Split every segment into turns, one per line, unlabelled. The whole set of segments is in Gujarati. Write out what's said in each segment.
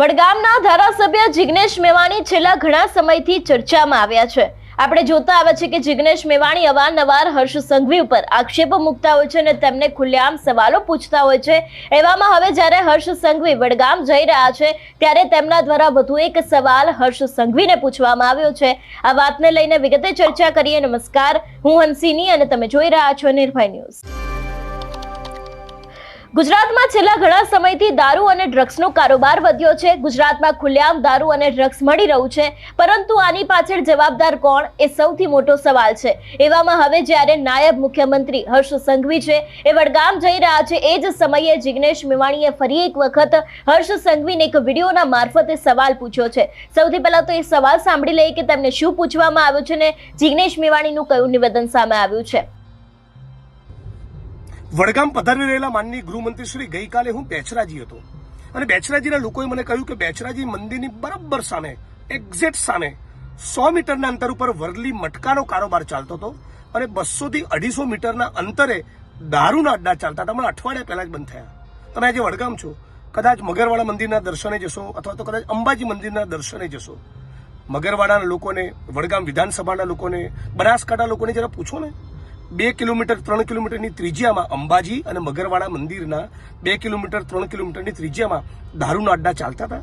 વડગામના ધારાસભ્ય જિગ્નેશ મેવાણી છેલ્લા ઘણા સમયથી ચર્ચામાં આવ્યા છે. આપણે જોતા આવ્યા છે કે જિગ્નેશ મેવાણી અવારનવાર હર્ષ સંઘવી ઉપર આક્ષેપો મૂકતા હોય છે અને તેમને ખુલ્લેઆમ સવાલો પૂછતા હોય છે. એવામાં હવે જ્યારે હર્ષ સંઘવી વડગામ જઈ રહ્યા છે, ત્યારે તેમના દ્વારા વધુ એક સવાલ હર્ષ સંઘવીને પૂછવામાં આવ્યો છે. આ વાતને લઈને વિગતે ચર્ચા કરીએ. નમસ્કાર. હું હંસિની અને તમે જોઈ રહ્યા છો નિર્ભય ન્યૂઝ. ગુજરાતમાં છેલ્લા ઘણા સમયથી દારૂ અને ડ્રગ્સનો કારોબાર વધ્યો છે. ગુજરાતમાં ખુલ્લેઆમ દારૂ અને ડ્રગ્સ મળી રહ્યું છે. પરંતુ આની પાછળ જવાબદાર કોણ એ સૌથી મોટો સવાલ છે. એવામાં હવે જ્યારે નાયબ મુખ્યમંત્રી હર્ષ સંઘવી છે, એ વડગામ જઈ રહ્યા છે, એ જ સમયે જિગ્નેશ મેવાણીએ ફરી એક વખત હર્ષ સંઘવીને એક વિડીયોના મારફતે સવાલ પૂછ્યો છે. સૌથી પહેલાં તો એ સવાલ સાંભળી લઈએ કે તેમને શું પૂછવામાં આવ્યું છે ને જિગ્નેશ મેવાણીનું કયું નિવેદન સામે આવ્યું છે.
વડગામ પધારી રહેલા માનની ગૃહમંત્રી શ્રી ગઈકાલે હું બેચરાજી હતો. અને બેચરાજીના લોકોએ મને કહ્યું કે બેચરાજી મંદિરની બરાબર સામે એક્ઝેક્ટ સામે સો મીટરના અંતર ઉપર વરલી મટકાનો કારોબાર ચાલતો હતો અને બસો થી અઢીસો મીટરના અંતરે દારૂના અડ્ડા ચાલતા હતા. પણ અઠવાડિયા પહેલા જ બંધ થયા. તમે આજે વડગામ છો. કદાચ મગરવાડા મંદિરના દર્શને જશો અથવા તો કદાચ અંબાજી મંદિરના દર્શને જશો. મગરવાડાના લોકોને, વડગામ વિધાનસભાના લોકોને બનાસકાંઠા લોકોને જરા પૂછો ને. બે કિલોમીટર ત્રણ કિલોમીટરની ત્રિજ્યામાં અંબાજી અને મગરવાડા મંદિરના બે કિલોમીટર ત્રણ કિલોમીટરની ત્રિજ્યામાં દારૂના અડ્ડા ચાલતા હતા?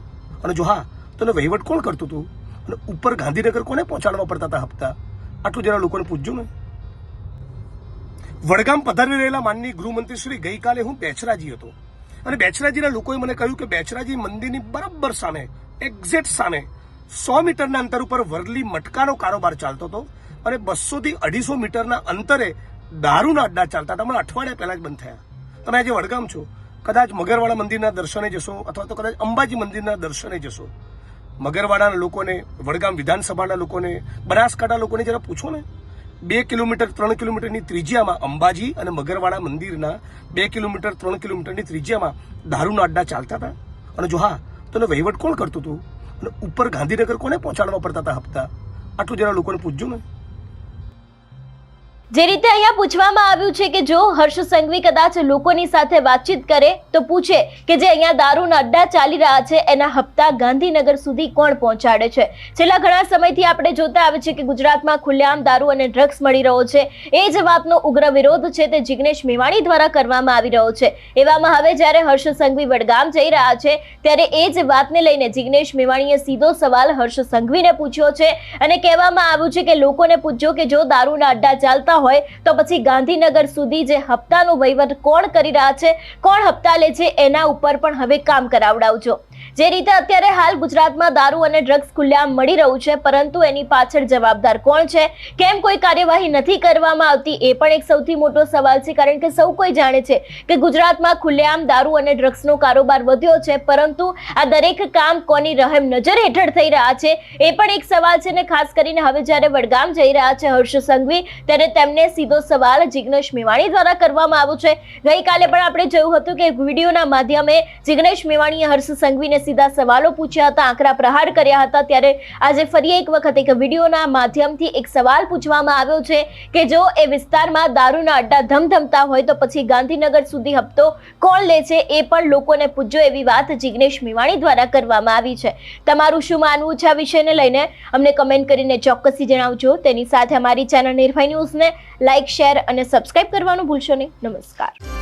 અને જો હા, તો એનો વહીવટ કોણ કરતું હતું? અને ઉપર ગાંધીનગર કોને પહોંચાડવા પડતા હતા હપ્તા? આટલું જરા લોકોને પૂછજો ને. વડગામ પધારી રહેલા માનની ગૃહમંત્રી શ્રી ગઈકાલે હું બેચરાજી હતો. અને બેચરાજીના લોકોએ મને કહ્યું કે બેચરાજી મંદિરની બરાબર સામે, એક્ઝેક્ટ સામે સો મીટરના અંતર ઉપર વરલી મટકાનો કારોબાર ચાલતો હતો. અને બસો થી અઢીસો મીટરના અંતરે દારૂના અડ્ડા ચાલતા હતા. અઠવાડિયા પહેલા જ બંધ થયા. તમે આજે વડગામ છો. કદાચ મગરવાડા મંદિરના દર્શને જશો અથવા તો કદાચ અંબાજી મંદિરના દર્શને જશો. મગરવાડાના લોકોને, વડગામ વિધાનસભાના લોકોને બનાસકાંઠા લોકોને જરા પૂછો ને. બે કિલોમીટર, ત્રણ કિલોમીટરની ત્રિજ્યામાં અંબાજી અને મગરવાડા મંદિરના બે કિલોમીટર, ત્રણ કિલોમીટરની ત્રિજ્યામાં દારૂના અડ્ડા ચાલતા હતા. અને જો હા, તો વહીવટ કોણ કરતું હતું? અને ઉપર ગાંધીનગર કોને પહોંચાડવા પડતા હતા હપ્તા? આટલું જરા લોકોને પૂછજો ને.
જે રીતે અહીંયા પૂછવામાં આવ્યું છે કે જો હર્ષ સંઘવી કદાચ લોકોની સાથે વાતચીત કરે, તો પૂછે કે જે અહીંયા દારૂના અડ્ડા ચાલી રહ્યા છે, એના હપ્તા ગાંધીનગર સુધી કોણ પહોંચાડે છે? છેલ્લા ઘણા સમયથી આપણે જોતા આવે છે કે ગુજરાતમાં ખુલ્લેઆમ દારૂ અને ડ્રગ્સ મળી રહ્યો છે. એ જ વાતનો ઉગ્ર વિરોધ છે તે જિગ્નેશ મેવાણી દ્વારા કરવામાં આવી રહ્યો છે. એવામાં હવે જ્યારે હર્ષ સંઘવી વડગામ જઈ રહ્યા છે, ત્યારે એ જ વાતને લઈને જિગ્નેશ મેવાણીએ સીધો સવાલ હર્ષ સંઘવીને પૂછ્યો છે અને કહેવામાં આવ્યું છે કે લોકોને પૂછજો કે જો દારૂના અડ્ડા ચાલતા હોય, તો પછી ગાંધીનગર સુધી જે હપ્તાનો વહીવટ કોણ કરી રહ્યા છે, કોણ હપ્તા લે છે, એના ઉપર પણ હવે કામ કરાવડાવજો. જે રીતે અત્યારે હાલ ગુજરાતમાં દારૂ અને ડ્રગ્સ ખુલ્લેઆમ મળી રહ્યું છે, પરંતુ એની પાછળ જવાબદાર કોણ છે, કેમ કોઈ કાર્યવાહી નથી કરવામાં આવતી, એ પણ એક સૌથી મોટો સવાલ છે, કારણ કે સૌ કોઈ જાણે છે કે ગુજરાતમાં ખુલ્લેઆમ દારૂ અને ડ્રગ્સનો કારોબાર વધ્યો છે, પરંતુ આ દરેક કામ કોની રહેમ નજર હેઠળ થઈ રહ્યા છે, એ પણ એક સવાલ છે ને ખાસ કરીને હવે જ્યારે વડગામ જઈ રહ્યા છે હર્ષ સંઘવી, ત્યારે તેમને સીધો સવાલ જિગ્નેશ મેવાણી દ્વારા કરવામાં આવ્યો છે. ગઈકાલે પણ આપણે જોયું હતું કે વિડીયોના માધ્યમે જિગ્નેશ મેવાણીએ હર્ષ સંઘવીને સીધા સવાલો પૂછ્યા હતા આકરા પ્રહાર કર્યા હતા. ત્યારે આજે ફરી એક વખત એક વિડીયોના માધ્યમથી એક સવાલ પૂછવામાં આવ્યો છે કે જો એ વિસ્તારમાં દારૂના અડ્ડા ધમધમતા હોય તો પછી ગાંધીનગર સુધી હપ્તો કોણ લે છે? એ પણ લોકોને પૂછજો એવી વાત જિગ્નેશ મેવાણી દ્વારા કરવામાં આવી છે. તમારું શું માનવું છે આ વિષયને લઈને? અમને કમેન્ટ કરીને ચોક્કસથી જણાવજો. તેની સાથે અમારી ચેનલ નિર્ભય ન્યૂઝને લાઇક, શેર અને સબસ્ક્રાઇબ કરવાનું ભૂલશો નહીં. નમસ્કાર.